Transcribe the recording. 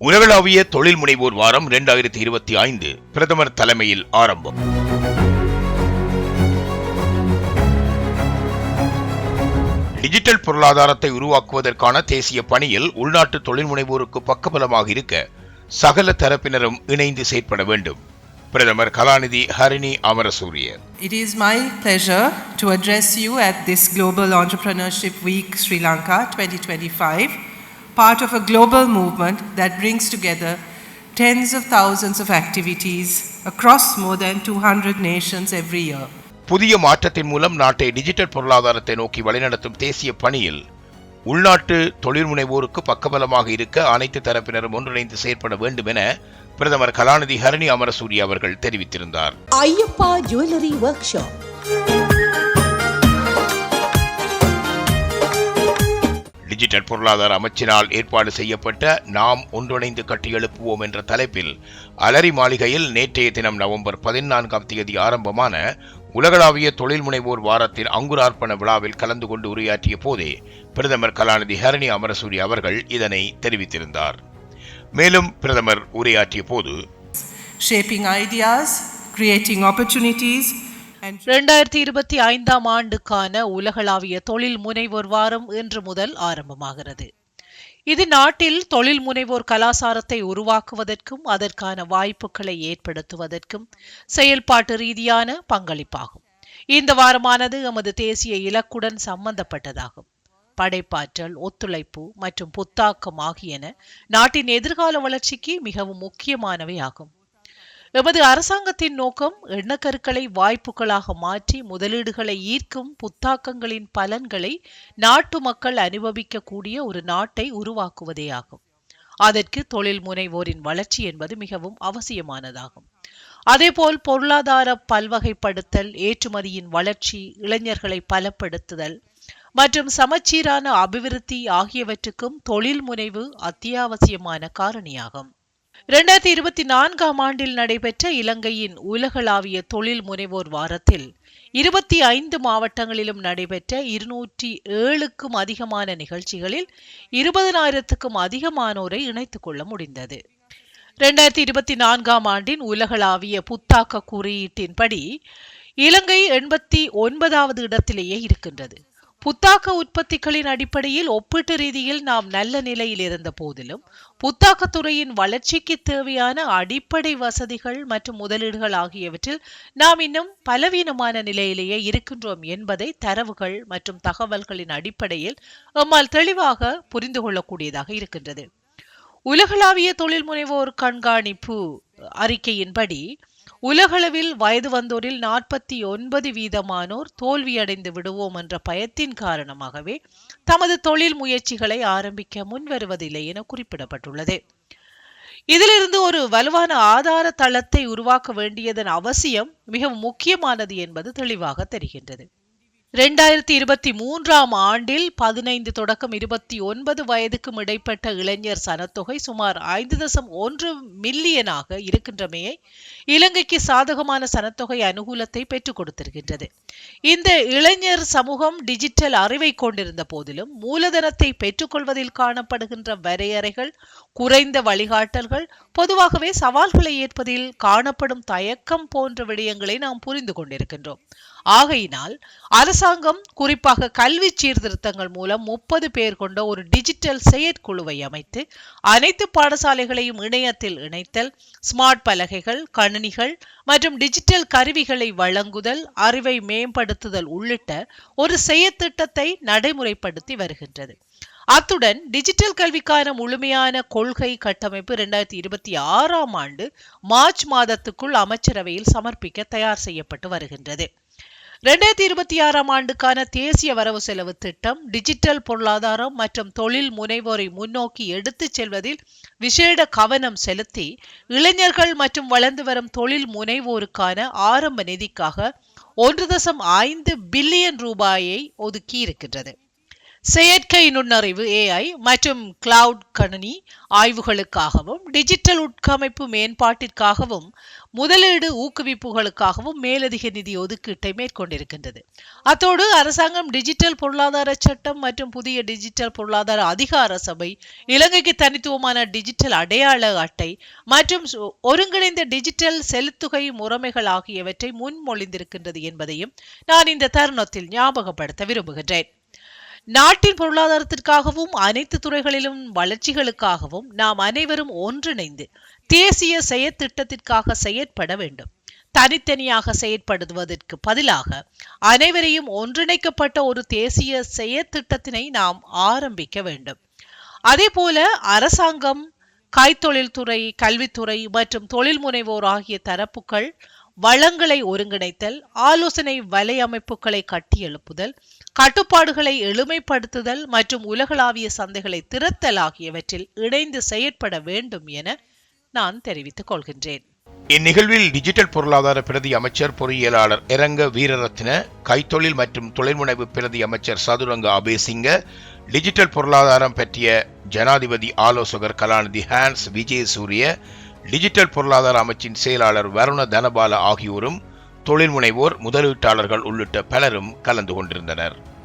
உலகளாவிய தொழில் முனைவோர் வாரம் இரண்டாயிரத்தி இருபத்தி ஐந்து பிரதமர் தலைமையில் ஆரம்பம். டிஜிட்டல் பொருளாதாரத்தை உருவாக்குவதற்கான தேசிய பணியில் உள்நாட்டு தொழில் முனைவோருக்கு பக்கபலமாக இருக்க சகல தரப்பினரும் இணைந்து செயற்பட வேண்டும். பிரதமர் கலாநிதி Harini Amarasuriya it is my pleasure to address you at this global entrepreneurship week Sri Lanka twenty twenty five part of a global movement that brings together tens of thousands of activities across more than 200 nations every year. புதிய மாற்றத்தின் மூலம் நாட்டை digital பொருளாதாரத்தை நோக்கி வழிநடத்தும் தேசிய பணியில் உள்நாட்டு தொழில் முனைவோருக்கு பக்கபலமாக இருக்க அனைத்து தரப்பினரும் ஒன்றிணைந்து செயற்பட வேண்டும் என பிரதமர் கலாநிதி ஹரணி அமரசூரி அவர்கள் தெரிவித்திருந்தார் Ayyappa jewellery workshop digital பொருளாதார அமைச்சினால் ஏற்பாடு செய்யப்பட்ட நாம் ஒன்றிணைந்து கட்டியெழுப்புவோம் என்ற தலைப்பில் அலரி மாளிகையில் நேற்றைய தினம் நவம்பர் பதினான்காம் தேதி ஆரம்பமான உலகளாவிய தொழில் முனைவோர் வாரத்தின் அங்குரார்ப்பண விழாவில் கலந்து கொண்டு உரையாற்றிய போதே பிரதமர் கலாநிதி ஹரணி அமரசூரி அவர்கள் இதனை தெரிவித்திருந்தார். மேலும் பிரதமர் உரையாற்றிய போது Shaping ideas, creating opportunities, இரண்டாயிரத்தி இருபத்தி ஐந்தாம் ஆண்டுக்கான உலகளாவிய தொழில் முனைவோர் வாரம் இன்று முதல் ஆரம்பமாகிறது. இது நாட்டில் தொழில் முனைவோர் கலாசாரத்தை உருவாக்குவதற்கும் அதற்கான வாய்ப்புகளை ஏற்படுத்துவதற்கும் செயல்பாட்டு ரீதியான பங்களிப்பாகும். இந்த வாரமானது எமது தேசிய இலக்குடன் சம்பந்தப்பட்டதாகும். படைப்பாற்றல் ஒத்துழைப்பு மற்றும் புத்தாக்கம் ஆகியன நாட்டின் எதிர்கால வளர்ச்சிக்கு மிகவும் முக்கியமானவை ஆகும் எமது அரசாங்கத்தின் நோக்கம் எண்ணக்கருக்களை வாய்ப்புகளாக மாற்றி முதலீடுகளை ஈர்க்கும் புத்தாக்கங்களின் பலன்களை நாட்டு மக்கள் அனுபவிக்கக்கூடிய ஒரு நாட்டை உருவாக்குவதே ஆகும். அதற்கு தொழில் முனைவோரின் வளர்ச்சி என்பது மிகவும் அவசியமானதாகும். அதேபோல் பொருளாதார பல்வகைப்படுத்தல் ஏற்றுமதியின் வளர்ச்சி இளைஞர்களை பலப்படுத்துதல் மற்றும் சமச்சீரான அபிவிருத்தி ஆகியவற்றுக்கும் தொழில் முனைவு அத்தியாவசியமான காரணியாகும். இரண்டாயிரத்தி இருபத்தி நான்காம் ஆண்டில் நடைபெற்ற இலங்கையின் உலகளாவிய தொழில் முனைவோர் வாரத்தில் இருபத்தி ஐந்து மாவட்டங்களிலும் நடைபெற்ற இருநூற்றி ஏழுக்கும் அதிகமான நிகழ்ச்சிகளில் இருபதனாயிரத்துக்கும் அதிகமானோரை இணைத்துக் கொள்ள முடிந்தது. இரண்டாயிரத்தி இருபத்தி நான்காம் ஆண்டின் உலகளாவிய புத்தாக்க குறியீட்டின்படி இலங்கை எண்பத்தி ஒன்பதாவது இடத்திலேயே இருக்கின்றது. புத்தாக்க உற்பத்திகளின் அடிப்படையில் ஒப்பீட்டு ரீதியில் நாம் நல்ல நிலையில் இருந்த போதிலும் புத்தாக்கத்துறையின் வளர்ச்சிக்கு தேவையான அடிப்படை வசதிகள் மற்றும் முதலீடுகள் ஆகியவற்றில் நாம் இன்னும் பலவீனமான நிலையிலேயே இருக்கின்றோம் என்பதை தரவுகள் மற்றும் தகவல்களின் அடிப்படையில் நம்மால் தெளிவாக புரிந்து கொள்ளக்கூடியதாக இருக்கின்றது. உலகளாவிய தொழில் முனைவோர் கண்காணிப்பு அறிக்கையின்படி உலகளவில் வயது வந்தோரில் நாற்பத்தி ஒன்பது வீதமானோர் தோல்வியடைந்து விடுவோம் என்ற பயத்தின் காரணமாகவே தமது தொழில் முயற்சிகளை ஆரம்பிக்க முன்வருவதில்லை என குறிப்பிடப்பட்டுள்ளது. இதிலிருந்து ஒரு வலுவான ஆதார தளத்தை உருவாக்க வேண்டியதன் அவசியம் மிகவும் முக்கியமானது என்பது தெளிவாக தெரிகின்றது. ரெண்டாயிரத்தி இருபத்தி மூன்றாம் ஆண்டில் பதினைந்து தொடக்கம் இருபத்தி ஒன்பது வயதுக்கும் இடைப்பட்ட இளைஞர் சனத்தொகை சுமார் ஐந்து தசம் ஒன்று மில்லியனாக இருக்கின்றமையை இலங்கைக்கு சாதகமான சனத்தொகை அனுகூலத்தை பெற்றுக் கொடுத்திருக்கின்றது. இந்த இளைஞர் சமூகம் டிஜிட்டல் அறிவை கொண்டிருந்த போதிலும் மூலதனத்தை பெற்றுக்கொள்வதில் காணப்படுகின்ற வரையறைகள் குறைந்த வழிகாட்டல்கள் பொதுவாகவே சவால்களை ஏற்பதில் காணப்படும் தயக்கம் போன்ற விடயங்களை நாம் புரிந்து கொண்டிருக்கின்றோம். ஆகையினால் அரசாங்கம் குறிப்பாக கல்வி சீர்திருத்தங்கள் மூலம் முப்பது பேர் கொண்ட ஒரு டிஜிட்டல் செயற்குழுவை அமைத்து அனைத்து பாடசாலைகளையும் இணையத்தில் இணைத்தல் ஸ்மார்ட் பலகைகள் கணினிகள் மற்றும் டிஜிட்டல் கருவிகளை வழங்குதல் அறிவை மேம்படுத்துதல் உள்ளிட்ட ஒரு செயற்திட்டத்தை நடைமுறைப்படுத்தி வருகின்றது. அத்துடன் டிஜிட்டல் கல்விக்கான முழுமையான கொள்கை கட்டமைப்பு இரண்டாயிரத்தி இருபத்தி ஆறாம் ஆண்டு மார்ச் மாதத்துக்குள் அமைச்சரவையில் சமர்ப்பிக்க தயார் செய்யப்பட்டு வருகின்றது. ரெண்டாயிரத்தி இருபத்தி ஆறாம் ஆண்டுக்கான தேசிய வரவு செலவு திட்டம் டிஜிட்டல் பொருளாதாரம் மற்றும் தொழில் முனைவோரை முன்னோக்கி எடுத்துச் செல்வதில் விசேட கவனம் செலுத்தி இளைஞர்கள் மற்றும் வளர்ந்து வரும் தொழில் முனைவோருக்கான ஆரம்ப நிதிக்காக ஒன்று தசம் ஐந்து பில்லியன் ரூபாயை ஒதுக்கி இருக்கின்றது செயற்கை நுண்ணறிவு ஏஐ மற்றும் கிளவுட் கணினி ஆய்வுகளுக்காகவும் டிஜிட்டல் உட்கமைப்பு மேம்பாட்டிற்காகவும் முதலீடு ஊக்குவிப்புகளுக்காகவும் மேலதிக நிதி ஒதுக்கீட்டை மேற்கொண்டிருக்கின்றது. அத்தோடு அரசாங்கம் டிஜிட்டல் பொருளாதார சட்டம் மற்றும் புதிய டிஜிட்டல் பொருளாதார அதிகார சபை இலங்கைக்கு தனித்துவமான டிஜிட்டல் அடையாள அட்டை மற்றும் ஒருங்கிணைந்த டிஜிட்டல் செலுத்துகை முறைமைகள் ஆகியவற்றை முன்மொழிந்திருக்கின்றது என்பதையும் நான் இந்த தருணத்தில் ஞாபகப்படுத்த விரும்புகின்றேன். நாட்டின் பொருளாதாரத்திற்காகவும் அனைத்து துறைகளிலும் வளர்ச்சிகளுக்காகவும் நாம் அனைவரும் ஒன்றிணைந்து தேசிய செயற்திட்டத்திற்காக செயற்பட வேண்டும். தனித்தனியாக செயற்படுவதற்கு பதிலாக அனைவரையும் ஒன்றிணைக்கப்பட்ட ஒரு தேசிய செயற்திட்டத்தினை நாம் ஆரம்பிக்க வேண்டும். அதேபோல அரசாங்கம் கைத்தொழில்துறை கல்வித்துறை மற்றும் தொழில் முனைவோர் ஆகிய தரப்புகள் வளங்களை ஒருங்கிணைத்தல் ஆலோசனை வலையமைப்புகளை கட்டியெழுப்புதல் கட்டுப்பாடுகளை எளிமைப்படுத்துதல் மற்றும் உலகளாவிய சந்தைகளை திறத்தல் ஆகியவற்றில் இணைந்து செயற்பட வேண்டும் என நான் தெரிவித்துக் கொள்கின்றேன். இந்நிகழ்வில் டிஜிட்டல் பொருளாதார பிரதி அமைச்சர் பொறியியலாளர் இரங்க வீரரத்ன கைத்தொழில் மற்றும் தொழில்முனைவு பிரதி அமைச்சர் சதுரங்க அபேசிங்க டிஜிட்டல் பொருளாதாரம் பற்றிய ஜனாதிபதி ஆலோசகர் கலாநிதி ஹான்ஸ் விஜயசூரிய டிஜிட்டல் பொருளாதார அமைச்சின் செயலாளர் வருண தனபால ஆகியோரும் தொழில் முனைவோர் முதலீட்டாளர்கள் உள்ளிட்ட பலரும் கலந்து கொண்டிருந்தனர்.